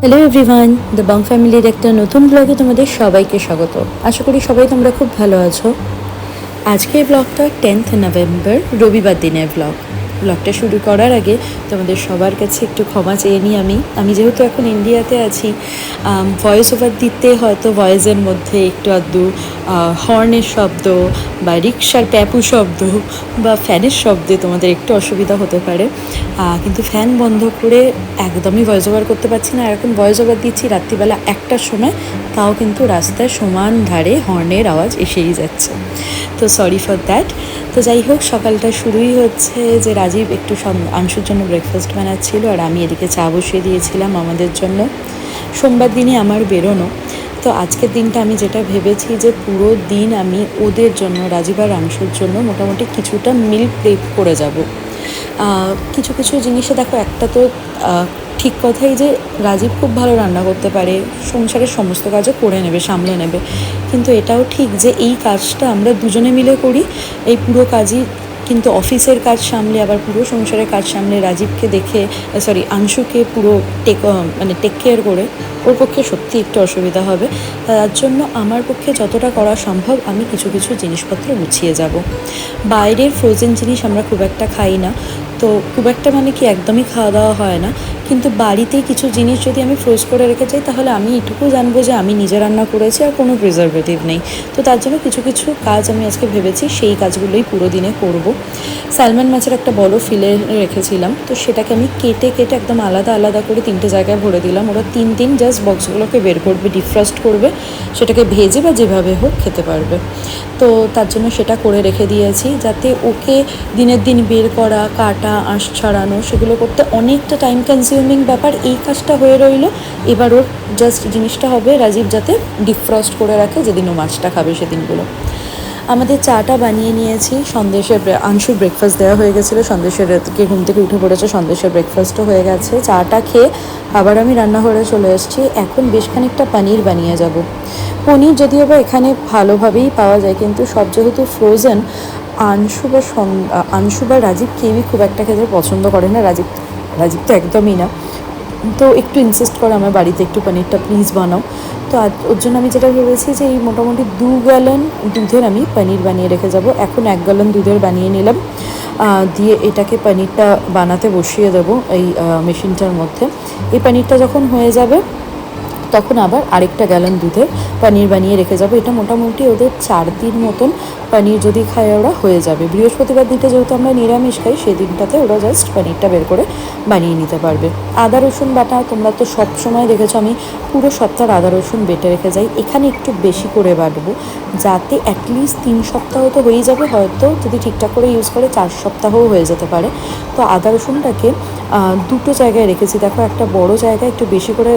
Hello everyone the বাং ফ্যামিলির একটা নতুন ব্লগে তোমাদের সবাইকে স্বাগত। আশা করি সবাই তোমরা খুব ভালো আছো। আজকের ব্লগটা টেন্থ নভেম্বর রবিবার দিনের ব্লগ ব্লগটা শুরু করার আগে তোমাদের সবার কাছে একটু ক্ষমা চেয়ে নিই আমি। আমি যেহেতু এখন ইন্ডিয়াতে আছি ভয়েস ওভার দিতে হয়তো ভয়েসের মধ্যে একটু আধটু হর্নের শব্দ বা রিক্সার প্যাপু শব্দ বা ফ্যানের শব্দে তোমাদের একটু অসুবিধা হতে পারে। কিন্তু ফ্যান বন্ধ করে একদমই ভয়েস ওভার করতে পারছি না। এখন ভয়েস ওভার দিচ্ছি রাত্রিবেলা একটার সময়, তাও কিন্তু রাস্তায় সমান ধারে হর্নের আওয়াজ এসেই যাচ্ছে। তো সরি ফর দ্যাট তো যাই হোক, সকালটা শুরুই হচ্ছে যে রাজীব একটু অংশের জন্য ব্রেকফাস্ট বানাচ্ছিল আর আমি এদিকে চা বসিয়ে দিয়েছিলাম আমাদের জন্য। সোমবার দিনে আমার বেরোনো। তো আজকের দিনটা আমি যেটা ভেবেছি যে পুরো দিন আমি ওদের জন্য, রাজীব আর আংশুর জন্য মোটামুটি কিছুটা মিল প্রেপ করে যাব। কিছু কিছু জিনিসে দেখো, একটা তো ঠিক কথাই যে রাজীব খুব ভালো রান্না করতে পারে, সংসারের সমস্ত কাজও করে নেবে, সামলে নেবে। কিন্তু এটাও ঠিক যে এই কাজটা আমরা দুজনে মিলে করি, এই পুরো কাজই কিন্তু অফিসের কাজ সামলে, আবার পুরো সংসারের কাজ সামলে রাজীবকে দেখে সরি আংশুকে পুরো টেক মানে টেক কেয়ার করে, ওর পক্ষে সত্যি একটু অসুবিধা হবে। তার জন্য আমার পক্ষে যতটা করা সম্ভব আমি কিছু কিছু জিনিসপত্র গুছিয়ে যাব। বাইরের ফ্রোজেন জিনিস আমরা খুব একটা খাই না। তো খুব একটা মানে কি একদমই খাওয়া দাওয়া হয় না। কিন্তু বাড়িতেই কিছু জিনিস যদি আমি ফ্রোজ করে রেখে যাই, তাহলে আমি এটুকু জানব যে আমি নিজে রান্না করেছি আর কোনো প্রিজারভেটিভ নেই। তো তার জন্য কিছু কিছু কাজ আমি আজকে ভেবেছি, সেই কাজগুলোই পুরো দিনে করব। স্যালমন মাছের একটা বড় ফিলে রেখেছিলাম। তো সেটাকে আমি কেটে কেটে একদম আলাদা আলাদা করে তিনটে জায়গায় ভরে দিলাম। ওরা তিন দিন জাস্ট বক্সগুলোকে বের করবে ডিফ্রস্ট করবে। সেটাকে ভেজে বা যেভাবে হোক খেতে পারবে। তো তার জন্য সেটা করে রেখে দিয়েছি যাতে ওকে দিনের দিন বের করা, কাটা, আঁশ ছাড়ানো সেগুলো করতে অনেকটা টাইম কনজিউমিং ব্যাপার। এই কাজটা হয়ে রইল। এবার ওর জাস্ট জিনিসটা হবে রাজীব যাতে ডিফ্রস্ট করে রাখে যেদিন ও মাছটা খাবে সেদিনগুলো। আমাদের চাটা বানিয়ে নিয়েছি, সন্দেশের আংশুর ব্রেকফাস্ট দেওয়া হয়ে গেছিল, সন্দেশের থেকে ঘুম থেকে উঠে পড়েছে, সন্দেশের ব্রেকফাস্টও হয়ে গেছে। চাটা খেয়ে আবার আমি রান্নাঘরে চলে এসেছি, এখন বেশ খানিকটা পনির বানিয়ে যাব। পনির যদিও বা এখানে ভালোভাবেই পাওয়া যায়, কিন্তু সব যেহেতু ফ্রোজেন আংশু বা আংশু বা রাজীব কেউই খুব একটা খেতে পছন্দ করে না, রাজীব রাজীব তো একদমই না। তো একটু ইনসিস্ট করে আমার বাড়িতে, একটু পনিরটা প্লিজ বানাও। তো ওর জন্য আমি যেটা ভেবেছি যে এই মোটামুটি দু গ্যালন দুধের আমি পনির বানিয়ে রেখে যাব। এখন এক গ্যালন দুধের বানিয়ে নিলাম। দিয়ে এটাকে পনিরটা বানাতে বসিয়ে দেবো এই মেশিনটার মধ্যে। এই পনিরটা যখন হয়ে যাবে তখন আবার আরেকটা গ্যালন দুধের পনির বানিয়ে রেখে যাব। এটা মোটামুটি ওদের চার দিন মতন পনির যদি খায় ওরা হয়ে যাবে। বৃহস্পতিবার দিনটা যেহেতু আমরা নিরামিষ খাই, সেই দিনটাতে ওরা জাস্ট পনিরটা বের করে বানিয়ে নিতে পারবে। আদা, রসুন বাটা তোমরা তো সব সময় দেখেছ, আমি পুরো সপ্তাহ আদা, রসুন বেটে রেখে যাই। এখানে একটু বেশি করে বাটবো, যাতে অ্যাটলিস্ট তিন সপ্তাহ তো হয়েই যাবে, হয়তো যদি ঠিকঠাক করে ইউজ করে চার সপ্তাহও হয়ে যেতে পারে। তো আদা, রসুনটাকে দুটো জায়গায় রেখেছি। দেখো একটা বড় জায়গায় একটু বেশি করে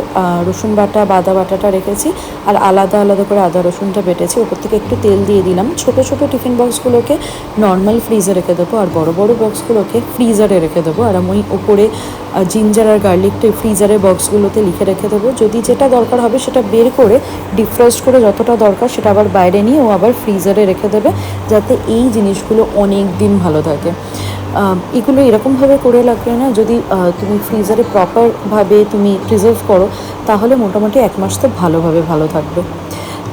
রসুন বাটা বাদা বাটাটা রেখেছি আর আলাদা আলাদা করে আদা রসুনটা বেটেছি। ওপর থেকে একটু তেল দিয়ে দিলাম। ছোট ছোট টিফিন বক্সগুলোকে নর্মাল ফ্রিজে রেখে দেবো আর বড় বড় বক্সগুলোকে ফ্রিজারে রেখে দেবো। আর আমি ওপরে জিঞ্জার আর গার্লিকটা ফ্রিজারের বক্সগুলোতে লিখে রেখে দেবো। যদি যেটা দরকার হবে সেটা বের করে ডিফ্রস্ট করে যতটা দরকার সেটা আবার বাইরে নিয়ে ও আবার ফ্রিজারে রেখে দেবে, যাতে এই জিনিসগুলো অনেক দিন ভালো থাকে। এগুলো এরকমভাবে করে লাগবে না যদি তুমি ফ্রিজারে প্রপারভাবে তুমি প্রিজার্ভ করো, তাহলে মোটামুটি এক মাস তো ভালোভাবে ভালো থাকবে।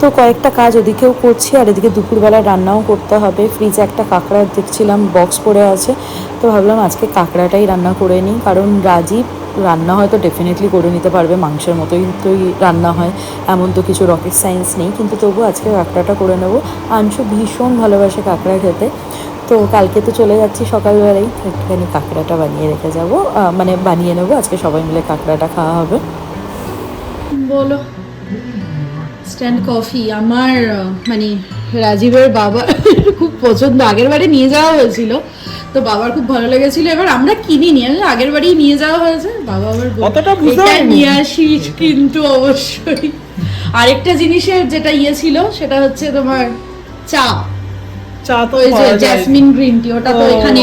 তো কয়েকটা কাজ ওদিকেও করছি, আর এদিকে দুপুরবেলা রান্নাও করতে হবে। ফ্রিজে একটা কাঁকড়া দেখছিলাম বক্স পড়ে আছে। তো ভাবলাম আজকে কাঁকড়াটাই রান্না করে নিই, কারণ রাজীব রান্না হয়তো ডেফিনেটলি করে নিতে পারবে, মাংসের মতোই তোই রান্না হয়, এমন তো কিছু রকেট সায়েন্স নেই। কিন্তু তবু আজকে কাঁকড়াটা করে নেব। আংশু ভীষণ ভালোবাসে কাঁকড়া খেতে। তো কালকে তো চলে যাচ্ছি সকালবেলায় একটুখানি কাঁকড়াটা বানিয়ে রেখে যাব। মানে বানিয়ে নেব আজকে সবাই মিলে কাঁকড়াটা খাওয়া হবে। বলো স্ট্যান্ড কফি আমার মানে রাজীবের বাবা খুব পছন্দ আগের বারে নিয়ে যাওয়া হয়েছিল। তো বাবার খুব ভালো লেগেছিল এবার আমরা কিনিনি আসলে আগের বারেই নিয়ে যাওয়া হয়েছে। বাবা আবার বলল, "এটা নিয়ে আসিস কিন্তু অবশ্যই। আরেকটা জিনিসের যেটা ইয়ে ছিল সেটা হচ্ছে তোমার চা। চা তো ওই যে। জ্যাসমিন গ্রিন টি ওটা তো এখানে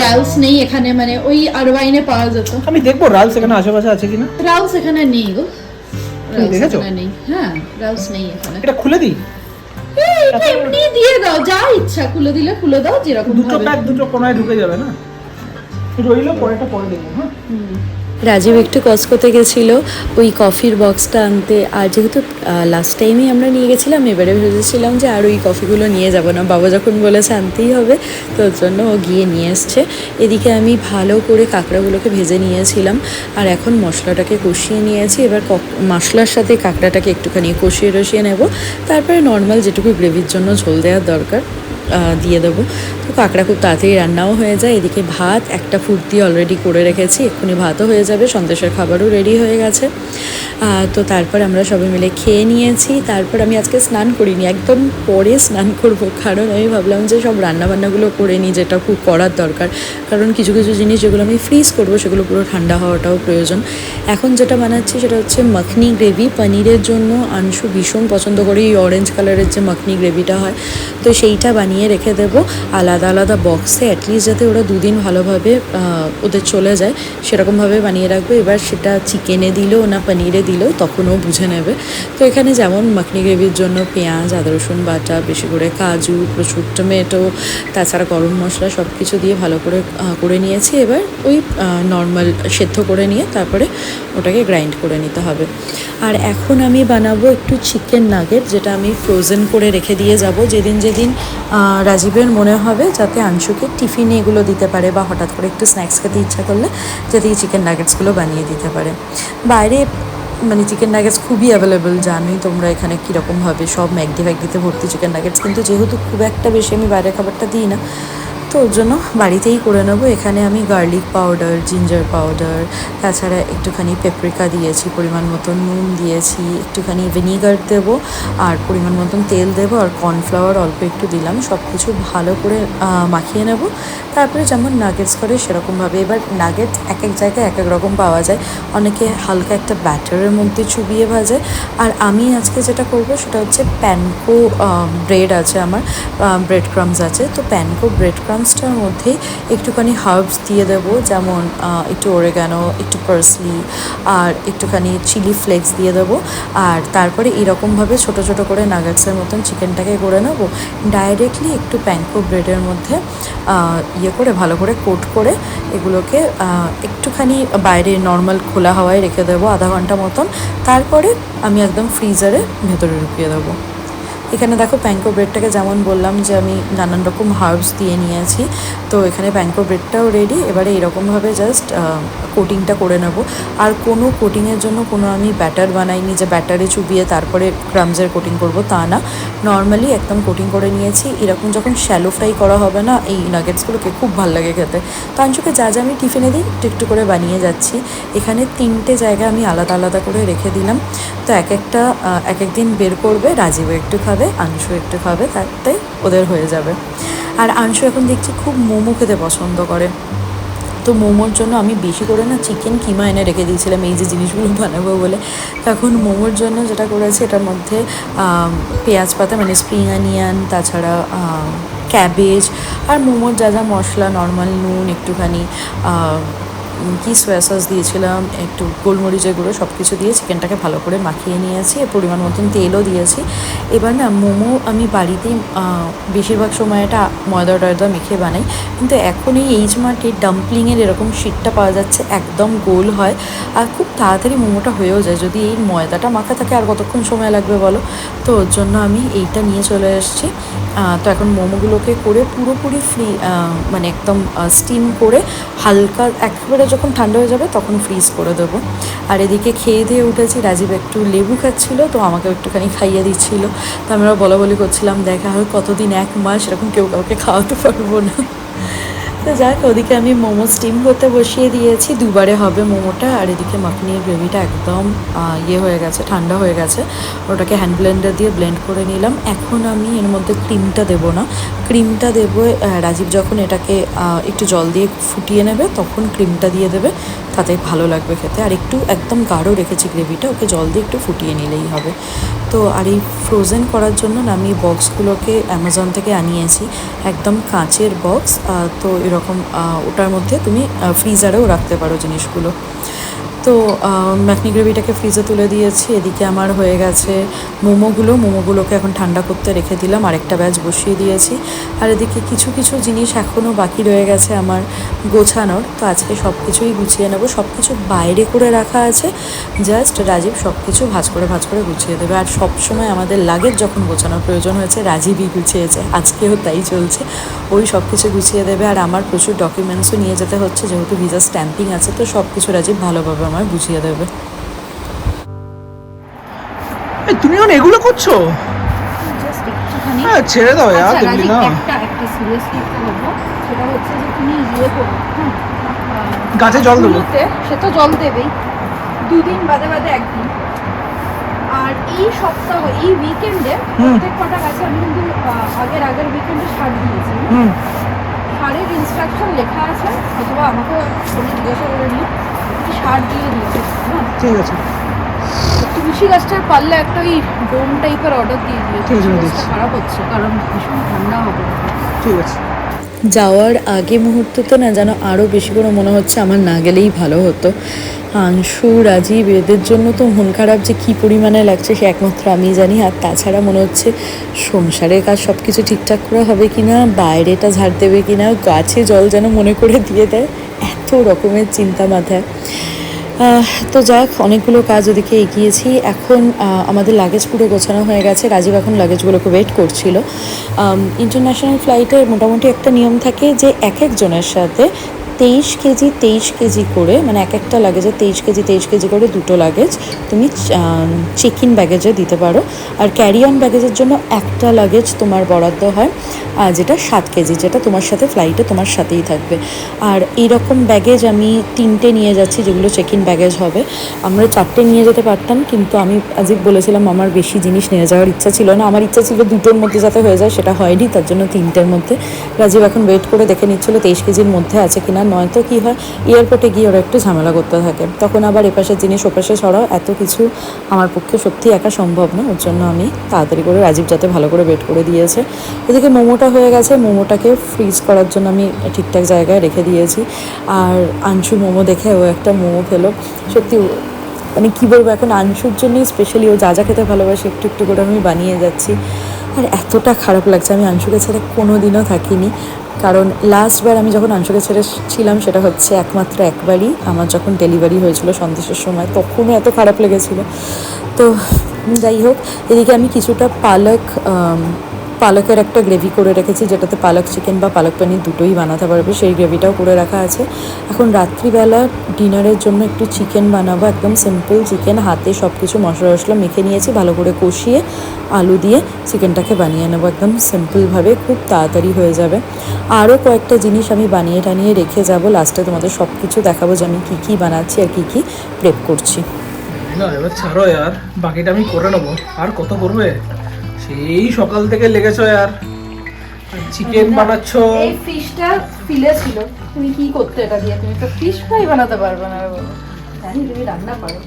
রালস নেই এখানে মানে ওই আরবাইনে পাওয়া যেত। আমি দেখব রাল সেখানে আশেপাশে আছে কিনা? রালস এখানে নেই গো। রালস দেখেছ? এখানে নেই। হ্যাঁ রালস নেই এখানে। এটা খুলে দিই। এই, এমনি দিয়ে দাও যা ইচ্ছা খুলে দিলে খুলে দাও যেরকম দুটো প্যাক দুটো কোনায় ঢুকে যাবে না? রইল পরেটা পরে দেখব হ্যাঁ? রাজীব একটু কসকোতে গেছিল, ওই কফির বক্সটা আনতে। আর যেহেতু লাস্ট টাইমেই আমরা নিয়ে গেছিলাম, এবারে ভেবেছিলাম যে আর ওই কফিগুলো নিয়ে যাব না। বাবা যখন বলেছে আনতেই হবে, তো ওর জন্য ও গিয়ে নিয়ে এসছে এদিকে আমি ভালো করে কাঁকড়াগুলোকে ভেজে নিয়েছিলাম, আর এখন মশলাটাকে কষিয়ে নিয়েছি। এবার মশলার সাথে কাঁকড়াটাকে একটুখানি কষিয়ে রসিয়ে নেব। তারপরে নর্মাল যেটুকু গ্রেভির জন্য ঝোল দেওয়ার দরকার। দিয়ে দেবো। তো কাঁকড়া খুব তাড়াতাড়ি রান্নাও হয়ে যায়। এদিকে ভাত, একটা ফুর্তি অলরেডি করে রেখেছি। এক্ষুনি ভাতও হয়ে যাবে। সন্দেশের খাবারও রেডি হয়ে গেছে। তো তারপর আমরা সবাই মিলে খেয়ে নিয়েছি। তারপর আমি আজকে স্নান করিনি। একদম পরে স্নান করব। কারণ আমি ভাবলাম যে সব রান্নাবান্নাগুলো করে নিই, যেটা খুব করার দরকার। কারণ কিছু কিছু জিনিস যেগুলো আমি ফ্রিজ করব, সেগুলো পুরো ঠান্ডা হওয়াটাও প্রয়োজন। এখন যেটা বানাচ্ছি, সেটা হচ্ছে মাখনি গ্রেভি পনিরের জন্য আংশু ভীষণ পছন্দ করে। এই অরেঞ্জ কালারের যে মাখনি গ্রেভিটা হয়। তো সেইটা বানিয়ে রেখে দেবো। আলাদা আলাদা বক্সে অ্যাটলিস্ট যাতে ওরা দুদিন ভালোভাবে ওদের চলে যায়। সেরকমভাবে বানিয়ে রাখব। এবার সেটা চিকেনে দিলেও না পনিরে দিলেও তখন ও বুঝে নেবে। তো এখানে যেমন মাখনি গ্রেভির জন্য পেঁয়াজ, আদা, রসুন বাটা, বেশি করে কাজু, প্রচুর টমেটো তাছাড়া গরম মশলা সব কিছু দিয়ে ভালো করে করে নিয়েছি। এবার ওই নর্মাল সেদ্ধ করে নিয়ে তারপরে ওটাকে গ্রাইন্ড করে নিতে হবে। আর এখন আমি বানাবো একটু চিকেন নাগেট যেটা আমি ফ্রোজেন করে রেখে দিয়ে যাব। যেদিন যেদিন রাজীবের মনে হবে যাতে আংশুকে টিফিনে এগুলো দিতে পারে বা হঠাৎ করে একটু স্ন্যাক্স খেতে ইচ্ছা করলে যাতে এই চিকেন নাগেটসগুলো বানিয়ে দিতে পারে। বাইরে মানে চিকেন নাগেটস খুবই অ্যাভেলেবেল জানোই তোমরা এখানে কীরকমভাবে সব ম্যাগদি ফ্যাগদিতে ভর্তি চিকেন নাগেটস কিন্তু যেহেতু খুব একটা বেশি আমি বাইরে খাবারটা দিই না তো ওর জন্য বাড়িতেই করে নেব। এখানে আমি গার্লিক পাউডার জিঞ্জার পাউডার তাছাড়া একটুখানি পেপরিকা দিয়েছি, পরিমাণ মতন নুন দিয়েছি, একটুখানি ভিনিগার দেবো, আর পরিমাণ মতন তেল দেবো, আর কর্নফ্লাওয়ার অল্প একটু দিলাম সব কিছু ভালো করে মাখিয়ে নেব। তারপরে যেমন নাগেটস করে সেরকমভাবে। এবার নাগেটস এক এক জায়গায় এক এক রকম পাওয়া যায়। অনেকে হালকা একটা ব্যাটারের মধ্যে চুবিয়ে ভাজে। আর আমি আজকে যেটা করব সেটা হচ্ছে প্যানকো ব্রেড আছে আমার ব্রেড ক্রামস আছে। তো প্যানকো ব্রেড ক্রামসটার মধ্যে একটুখানি হার্বস দিয়ে দেবো, যেমন একটু ওরেগানো একটু পার্সলি আর একটুখানি চিলি ফ্লেক্স দিয়ে দেবো। আর তারপরে এরকমভাবে ছোট ছোট করে নাগেটসের মতন চিকেনটাকে করে নেব। ডাইরেক্টলি একটু প্যানকো ব্রেডের মধ্যে ইয়ে করে, ভালো করে কোট করে এগুলোকে একটুখানি বাইরে নর্মাল খোলা হাওয়ায় রেখে দেবো আধা ঘণ্টা মতন। তারপরে আমি একদম ফ্রিজারে ভেতরে ঢুকিয়ে দেবো। এখানে দেখো প্যাঙ্কো ব্রেডটাকে যেমন বললাম যে আমি নানান রকম হার্বস দিয়ে নিয়েছি, তো এখানে প্যাঙ্কো ব্রেডটাও রেডি এবারে এরকমভাবে জাস্ট কোটিংটা করে নেব। আর কোনো কোটিংয়ের জন্য কোনো আমি ব্যাটার বানাইনি যে ব্যাটারে চুবিয়ে তারপরে ক্রামসের কোটিং করব, তা না। নর্মালি একদম কোটিং করে নিয়েছি, এরকম যখন শ্যালো ফ্রাই করা হবে না, এই নাগেটসগুলোকে খুব ভালো লাগে খেতে। তো আঞ্চুকে যা যা আমি টিফিনে দিই, একটু একটু করে বানিয়ে যাচ্ছি। এখানে তিনটে জায়গা আমি আলাদা আলাদা করে রেখে দিলাম। তো এক একটা এক এক দিন বের করবে রাজীব একটু খাবে আংশু একটু খাবে তাতে ওদের হয়ে যাবে। আর আংশু এখন দেখছি খুব মোমো খেতে পছন্দ করে। তো মোমোর জন্য আমি বেশি করে না চিকেন কিমা এনে রেখে দিয়েছিলাম, এই যে জিনিসগুলো বানাবো বলে। এখন মোমোর জন্য যেটা করেছি, এটার মধ্যে পেঁয়াজ পাতা মানে স্প্রিং অনিয়ন তাছাড়া ক্যাবেজ আর মোমোর যা যা মশলা নর্মাল নুন একটুখানি কি সোয়া সস দিয়েছিলাম একটু গোলমরিচের গুঁড়ো সব কিছু দিয়ে চিকেনটাকে ভালো করে মাখিয়ে নিয়েছি। পরিমাণ মতন তেলও দিয়েছি। এবার না মোমো আমি বাড়িতেই আহ, বেশিরভাগ সময় এটা ময়দা টয়দা মেখে বানাই। কিন্তু এখন এই এইচ মার্টের ডাম্পলিংয়ের এরকম শিটটা পাওয়া যাচ্ছে একদম গোল হয়। আর খুব তাড়াতাড়ি মোমোটা হয়েও যায়। যদি এই ময়দাটা মাখা থাকে আর কতক্ষণ সময় লাগবে বলো? তো ওর জন্য আমি এইটা নিয়ে চলে এসেছি। তো এখন মোমোগুলোকে করে পুরোপুরি ফ্রি মানে একদম স্টিম করে হালকা একেবারে যখন ঠান্ডা হয়ে যাবে তখন ফ্রিজ করে দেবো। আর এদিকে খেয়ে দিয়ে উঠেছি, রাজীব একটু লেবু খাচ্ছিল, তো আমাকে একটুখানি খাইয়ে দিচ্ছিল। তো আমরা বলা বলি করছিলাম, দেখা হয় কতদিন, এক মাস এরকম কেউ কাউকে খাওয়াতে পারব না। তো যাক, ওদিকে আমি মোমো স্টিম করতে বসিয়ে দিয়েছি। দুবারে হবে মোমোটা, আর এদিকে মাখনির গ্রেভিটা একদম ইয়ে হয়ে গেছে, ঠান্ডা হয়ে গেছে। ওটাকে হ্যান্ড ব্লেন্ডার দিয়ে ব্লেন্ড করে নিলাম। এখন আমি এর মধ্যে ক্রিমটা দেব না। ক্রিমটা দেবো রাজীব যখন এটাকে একটু জল দিয়ে ফুটিয়ে নেবে, তখন ক্রিমটা দিয়ে দেবে। তাতে ভালো লাগবে খেতে। আর একটু একদম গাঢ় রেখেছি গ্রেভিটা, ওকে জল দিয়ে একটু ফুটিয়ে নিলেই হবে। তো আর এই ফ্রোজেন করার জন্য না আমি বক্সগুলোকে অ্যামাজন থেকে আনিয়েছি, একদম কাঁচের বক্স তো এরকম ওটার মধ্যে তুমি ফ্রিজারেও রাখতে পারো জিনিসগুলো। তো ম্যাকনি গ্রেভিটাকে ফ্রিজে তুলে দিয়েছি, এদিকে আমার হয়ে গেছে মোমোগুলো। মোমোগুলোকে এখন ঠান্ডা করতে রেখে দিলাম, আরেকটা ব্যাচ বসিয়ে দিয়েছি। আর এদিকে কিছু কিছু জিনিস এখনও বাকি রয়ে গেছে আমার গোছানোর। তো আজকে সব কিছুই গুছিয়ে নেব। সব কিছু বাইরে করে রাখা আছে। জাস্ট রাজীব সব কিছু ভাজ করে ভাজ করে গুছিয়ে দেবে। আর সব সময় আমাদের লাগেজ যখন গোছানোর প্রয়োজন হয়েছে, রাজীবই গুছিয়েছে। আজকেও তাই চলছে। ওই সব কিছু গুছিয়ে দেবে। আর আমার প্রচুর ডকুমেন্টসও নিয়ে যেতে হচ্ছে, যেহেতু ভিসা স্ট্যাম্পিং আছে, তো সব কিছু রাজীব ভালোভাবে আমার বুঝিয়ে দেবে। তুমি এখন এগুলো করছ? হ্যাঁ ছেড়ে দাও আচ্ছা দেখবি না। সেটা হচ্ছে যে তুমি ইয়ে করো হ্যাঁ গাছে জল দেবো। সে তো জল দেবেই। দুদিন বাদে বাদে একদিন। আর এই সপ্তাহ এই উইকেন্ডে প্রত্যেক কটা গাছে আমি কিন্তু আগের আগের উইকেন্ডে সার দিয়েছি। হুম। সারের ইনস্ট্রাকশন লেখা আছে অথবা আমাকে জিজ্ঞাসা করে কি সার দিয়ে দিয়েছে ঠিক আছে। তুলসী গাছটার পারলে একটা ওই ডোম টাইপের অর্ডার দিয়ে। গাছটা খারাপ হচ্ছে কারণ ভীষণ ঠান্ডা হবে। ঠিক আছে। যাওয়ার আগে মুহূর্তে তো না যেন আরও বেশি করে মনে হচ্ছে আমার না গেলেই ভালো হতো। আংশু রাজীব এদের জন্য তো মন খারাপ যে কী পরিমাণে লাগছে সে একমাত্র আমি জানি। আর তাছাড়া মনে হচ্ছে সংসারের কাজ সব কিছু ঠিকঠাক করে হবে কি না বাইরেটা ঝাড় দেবে কি না গাছে জল যেন মনে করে দিয়ে দেয় এত রকমের চিন্তা মাথায় তো যাক অনেকগুলো কাজ ওদিকে এগিয়েছি। এখন আমাদের লাগেজ পুরো গোছানো হয়ে গেছে। রাজীব এখন লাগেজগুলোকে ওয়েট করছিল। ইন্টারন্যাশনাল ফ্লাইটে মোটামুটি একটা নিয়ম থাকে যে এক একজনের সাথে তেইশ কেজি তেইশ কেজি করে মানে এক একটা লাগেজে তেইশ কেজি তেইশ কেজি করে দুটো লাগেজ তুমি চেক ইন ব্যাগেজে দিতে পারো। আর ক্যারি অন ব্যাগেজের জন্য একটা লাগেজ তোমার বরাদ্দ হয় আর যেটা সাত কেজি, যেটা তোমার সাথে ফ্লাইটে তোমার সাথেই থাকবে। আর এইরকম ব্যাগেজ আমি তিনটে নিয়ে যাচ্ছি, যেগুলো চেক ইন ব্যাগেজ হবে। আমরা চারটে নিয়ে যেতে পারতাম, কিন্তু আমি আজকে বলেছিলাম, আমার বেশি জিনিস নিয়ে যাওয়ার ইচ্ছা ছিল না। আমার ইচ্ছা ছিল দুটোর মধ্যে যাতে হয়ে যায়, সেটা হয়নি, তার জন্য তিনটের মধ্যে। রাজীব এখন ওয়েট করে দেখে নিচ্ছিল, তেইশ কেজির মধ্যে আছে কিনা। নয়তো কী হয়? এয়ারপোর্টে গিয়ে ওরা একটু ঝামেলা করতে থাকে। তখন আবার এপাশের জিনিস ওপাশে সরাও। এত কিছু আমার পক্ষে সত্যি একা সম্ভব না। ওর জন্য আমি তাড়াতাড়ি করে রাজীব যাতে ভালো করে ওয়েট করে দিয়েছে। এদিকে মোমোটা হয়ে গেছে। মোমোটাকে ফ্রিজ করার জন্য আমি ঠিকঠাক জায়গায় রেখে দিয়েছি। আর আংশু মোমো দেখে ও একটা মোমো ফেলো সত্যি মানে কী বলব এখন? আংশুর জন্যই স্পেশালি ও যা যা খেতে ভালোবাসে, একটু একটু করে আমি বানিয়ে যাচ্ছি। আর এতটা খারাপ লাগছে। আমি আংশুকে ছেড়ে কোনো দিনও থাকিনি। কারণ লাস্টবার আমি যখন আংশুকে ছেড়ে ছিলাম, সেটা হচ্ছে একমাত্র একবারই। আমার যখন ডেলিভারি হয়েছিল সন্দেশের সময়, তখনও এত খারাপ লেগেছিলো। তো যাই হোক, এদিকে আমি কিছুটা পালক পালকের একটা গ্রেভি করে রেখেছি, যেটাতে পালক চিকেন বা পালক পনির দুটোই বানাতে পারবে। সেই গ্রেভিটাও করে রাখা আছে। এখন রাত্রিবেলা ডিনারের জন্য একটু চিকেন বানাবো, একদম সিম্পল চিকেন হাতে সব কিছু মশলা মশলা মেখে নিয়েছি, ভালো করে কষিয়ে আলু দিয়ে চিকেনটাকে বানিয়ে নেব, একদম সিম্পলভাবে খুব তাড়াতাড়ি হয়ে যাবে। আরও কয়েকটা জিনিস আমি বানিয়ে টানিয়ে রেখে যাব লাস্টে তোমাদের সব কিছু দেখাবো যে আমি কী কী বানাচ্ছি আর কী কী প্রেপ করছি। না, এবার ছাড়ো ইয়ার বাকিটা আমি করে নেব। আর কত করবে? সেই সকাল থেকে লেগেছো আর। চিকেন বানাচ্ছ। এই ফিশটা ফিলে ছিল। তুমি কি করতে এটা দিয়ে? তুমি তো ফিশ ফ্রাই বানাতে পারবে না বলো জানি তুমি রান্না পারো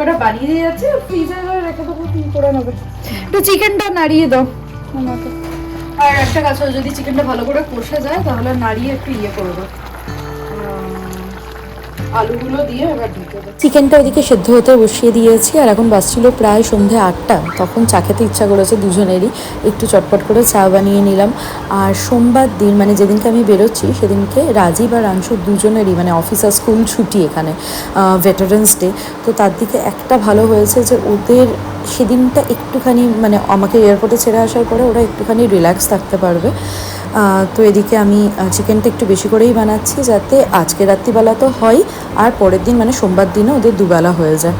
ওটা বানিয়ে দিয়ে যাচ্ছে ফ্রিজে রেখে দেবো কি করে নেবে। একটু চিকেনটা নাড়িয়ে দাও। আমাকে। আর একটা কাজ যদি চিকেনটা ভালো করে কষে যায় তাহলে নাড়িয়ে একটু ইয়ে করে দাও আহ, আলুগুলো দিয়ে চিকেনটা ওদিকে সেদ্ধ হতে বসিয়ে দিয়েছি, আর এখন বাজছিল প্রায় সন্ধে আটটা। তখন চা খেতে ইচ্ছা করেছে দুজনেরই। একটু চটপট করে চা বানিয়ে নিলাম। আর সোমবার দিন মানে যেদিনকে আমি বেরোচ্ছি, সেদিনকে রাজীব আর আংশু দুজনেরই মানে অফিস আর স্কুল ছুটি এখানে ভেটারেন্স ডে তো তার দিকে একটা ভালো হয়েছে যে ওদের সেদিনটা একটুখানি মানে আমাকে এয়ারপোর্টে ছেড়ে আসার পরে ওরা একটুখানি রিল্যাক্স থাকতে পারবে। তো এদিকে আমি চিকেনটা একটু বেশি করেই বানাচ্ছি যাতে আজকে রাত্রিবেলা তো হয়, আর পরের দিন মানে সোমবার দিনে ওদের দুবেলা হয়ে যায়।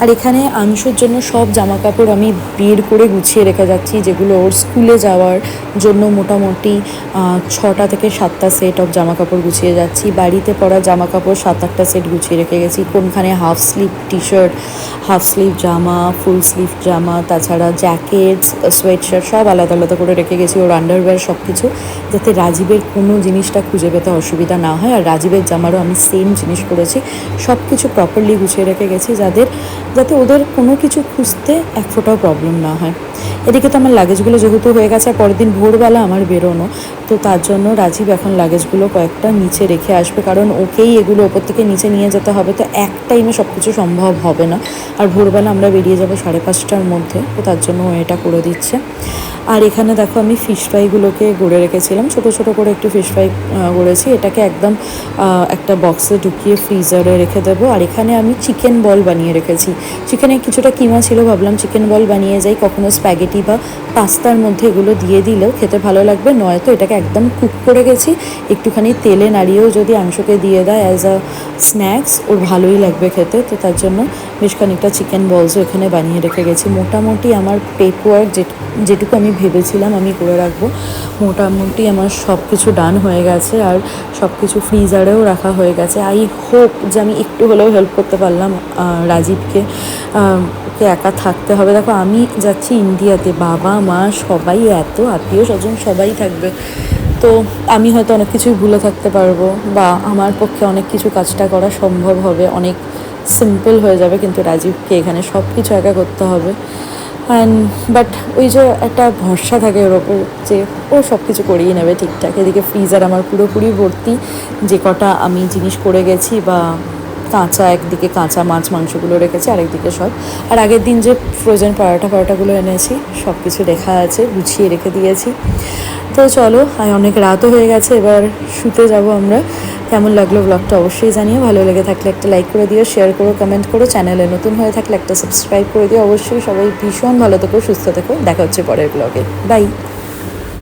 আর এখানে আংশুর জন্য সব জামা কাপড় আমি বের করে গুছিয়ে রেখে যাচ্ছি, যেগুলো ওর স্কুলে যাওয়ার জন্য মোটামুটি ছটা থেকে সাতটা সেট অফ জামা কাপড় গুছিয়ে যাচ্ছি। বাড়িতে পরা জামা কাপড় সাত আটটা সেট গুছিয়ে রেখে গেছি। কোনখানে half sleeve T shirt half sleeve জামা ফুল স্লিভ জামা, তাছাড়া জ্যাকেটস শার্ট সব আলাদা আলাদা করে রেখে গেছি। ওর আন্ডারওয়্যার সব কিছু যাতে রাজীবের কোনো জিনিসটা খুঁজে পেতে অসুবিধা না হয়। আর রাজীবের জামারও আমি সেম জিনিস করেছি সব কিছু প্রপারলি গুছিয়ে রেখে গেছি। যাদের যাতে ওদের কোনো কিছু খুঁজতে এক ফোঁটাও প্রবলেম না হয়। এদিকে তো আমার লাগেজগুলো যেহেতু হয়ে গেছে, আর পরের দিন ভোরবেলা আমার বেরোনো, তো তার জন্য রাজীব এখন লাগেজগুলো কয়েকটা নিচে রেখে আসবে। কারণ ওকেই এগুলো ওপর থেকে নিচে নিয়ে যেতে হবে, তো এক টাইমে সব কিছু সম্ভব হবে না। আর ভোরবেলা আমরা বেরিয়ে যাব সাড়ে পাঁচটার মধ্যে, তো তার জন্য ও এটা করে দিচ্ছে। আর এখানে দেখো আমি ফিশ ফ্রাইগুলোকে গড়ে রেখেছিলাম, ছোট ছোট করে একটু ফিশ ফ্রাই গড়েছি। এটাকে একদম একটা বক্সে ঢুকিয়ে ফ্রিজারে রেখে দেবো। আর এখানে আমি চিকেন বল বানিয়ে রেখেছি। চিকেনে কিছুটা কিমা ছিল, ভাবলাম চিকেন বল বানিয়ে যাই, কখনো স্প্যাগেটি বা পাস্তার মধ্যে এগুলো দিয়ে দিলেও খেতে ভালো লাগবে। নয়তো এটাকে একদম কুক করে গেছি, একটুখানি তেলে নাড়িয়েও যদি অংশকে দিয়ে দেয় অ্যাজ আ স্ন্যাক্স ওর ভালোই লাগবে খেতে। তো তার জন্য বেশ খানিকটা চিকেন বলসও এখানে বানিয়ে রেখে গেছি। মোটামুটি আমার পেপ ওয়ার্ক যেটুকু আমি ভেবেছিলাম আমি করে রাখব। মোটামুটি আমার সব কিছু ডান হয়ে গেছে আর সব কিছু ফ্রিজারেও রাখা হয়ে গেছে। আই হোপ যে আমি একটু হলেও হেল্প করতে পারলাম রাজীবকে। ওকে একা থাকতে হবে। দেখো, আমি যাচ্ছি ইন্ডিয়াতে। বাবা, মা, সবাই এত আত্মীয় স্বজন সবাই থাকবে। তো আমি হয়তো অনেক কিছুই ভুলে থাকতে পারব বা আমার পক্ষে অনেক কিছু কাজটা করা সম্ভব হবে। অনেক সিম্পল হয়ে যাবে, কিন্তু রাজীবকে এখানে সব কিছু একা করতে হবে। অ্যান্ড বাট ওই যে একটা ভরসা থাকে ওর ওপর যে ও সব কিছু করিয়ে নেবে ঠিকঠাক। এদিকে ফ্রিজার আমার পুরোপুরি ভর্তি। যে কটা আমি জিনিস করে গেছি বা কাঁচা, একদিকে কাঁচা মাছ, মাংসগুলো রেখেছি, আরেকদিকে সব। আর আগের দিন যে ফ্রোজেন পরোটা পরোটাগুলো এনেছি সব কিছু রেখা আছে, গুছিয়ে রেখে দিয়েছি। তো চলো অনেক রাতও হয়ে গেছে, এবার শুতে যাব আমরা। কেমন লাগল ব্লগটা অবশ্যই জানিও, ভালো লেগে থাকলে একটা লাইক করে দিও শেয়ার করো কমেন্ট করো চ্যানেলে নতুন হয়ে থাকলে একটা সাবস্ক্রাইব করে দিও। অবশ্যই সবাই ভীষণ ভালো থেকো, সুস্থ থেকো, দেখা হচ্ছে পরের ব্লগে বাই